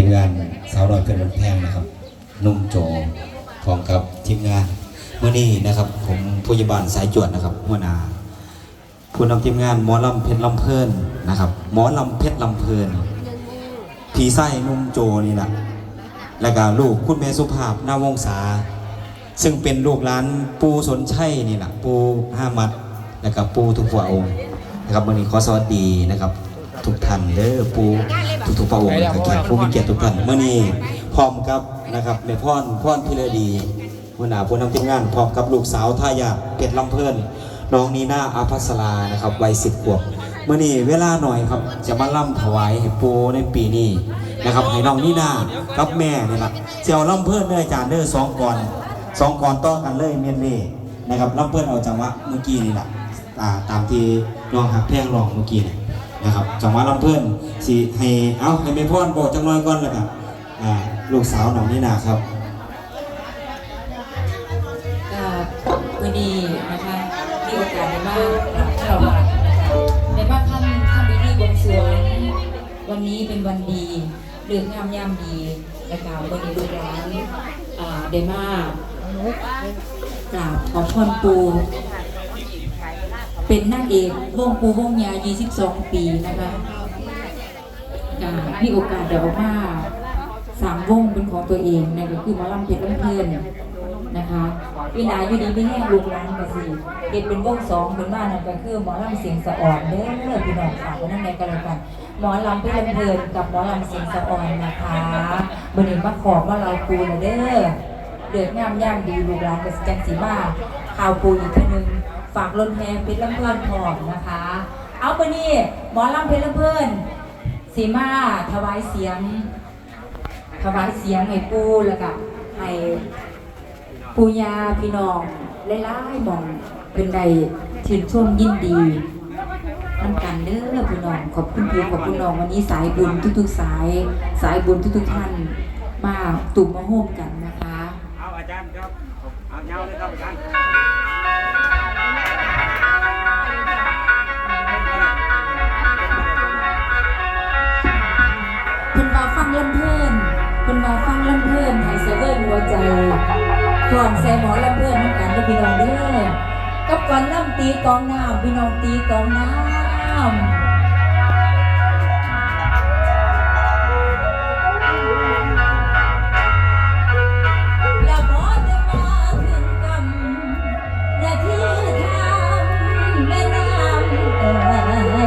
ทีมงานสาวน้อยเป็นวันแพงนะครับนุ่มโจพร้อมกับทีมงานเมื่อนี้นะครับ ผมผู้ใหญ่บ้านสายจวดนะครับหัวหน้าผู้นำทีมงานหมอลำเพชรลำเพลินนะครับหมอลำเพชรลำเพลินผีไส้นุ่มโจนี่แหละแล้วก็ลูกคุณแม่สุภาพนาวงศาซึ่งเป็นลูกหลานปูสนชัยนี่แหละปูห้ามัดแล้วก็ปูทุกพระองค์นะครับวันนี้ขอสวัสดีนะครับ ทุกท่านเด้อปู ทุกทุกๆพระองค์และก็แขกผู้มีเกียรติทุกท่านเมื่อนี้พร้อมกับนะครับแม่พ่อนพ่อนพิรดีหัวหน้าผู้นำทีมงานพร้อมกับลูกสาวท่ายาทเพชรลำเพลินน้องนีน่าอาภัสรานะครับวัยสิบขวบเมื่อนี้เวลาหน่อยครับจะมาล่ำถวายให้ปูในปีนี้นะครับให้น้องนีน่ากับแม่นี่แหละเจ้าล่ำเพลินเด้ออาจารย์เด้อสองก่อนสองก่อนต่อกันเลยเมียนเล่นะครับรับเพื่อนเอาจังหวะเมื่อกี้นี่แหละอ่าตามที่น้องหักแพงลองเมื่อกี้เนี่ย นะครับจังหวะรับเพื่อนสิให้เอาให้เมพ่อนบอกจังน้อยก่อนแล้วกันลูกสาวหนองนี่นาครับวันนี้นะคะมีโอกาสได้มากราบเจ้าวัดนะคะได้มาทำทำพิธีบวงสรวงวันนี้เป็นวันดีเรื่องงามยามดีและกล่าววันนี้ลูกหลานอ่าได้มากราบขอพรปู เป็นนางเอกวงปูวงยา 22 ปีนะคะมีโอกาสได้ออกมาสามวงเป็นของตัวเองนั่นก็คือหมอลำเพชรลำเพลินนะคะวินาอยู่ดีไม่แห้งลูกหลานก็สิเด็ดเป็นวงสองเป็นบ้านนั่นก็คือหมอลำเสียงสะอ่อนเด้อพี่น้องฝาวนั่นในกันแล้วกันหมอลำเพี่ลำเพลินกับหมอลำเสียงสะอ่อนนะคะบนนี้มาขอบว่าเราปูนะเด้อเดือดงามย่างดีลูกหลานกับจังสีมาข่าวปูอีกทีนึง ฝากรถแฮเพชรลำเพลินพร้อมนะคะ เอาไปนี่หมอลำเพชรลำเพลินสีมาถวายเสียง ถวายเสียงให้ปูแล้วก็ให้ปูยาพี่น้องไล่ๆมองเป็นใดชื่นชมยินดีนำกันเด้อพี่น้องขอบคุณพี่ขอบคุณน้องวันนี้สายบุญทุกๆสาย สายบุญทุกๆท่านมาตุ่มมาโฮมกันนะคะ เอาอาจารย์ครับ เอาเงาเลยครับอาจารย์ หัวใจก่อนใส่หมอลำเพลินน้ำกันพี่น้องเด้อกับก่อนน้ำตีกองน้ำพี่น้องตีกองน้ำและพอจะมาถึงกำนาทีทำแม่น้ำเอ่ย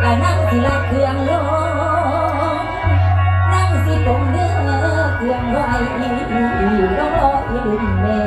และนั่งสิละเครื่อง องรออีลุ่นแม่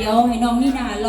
เดี๋ยวให้น้องนี่นาลอง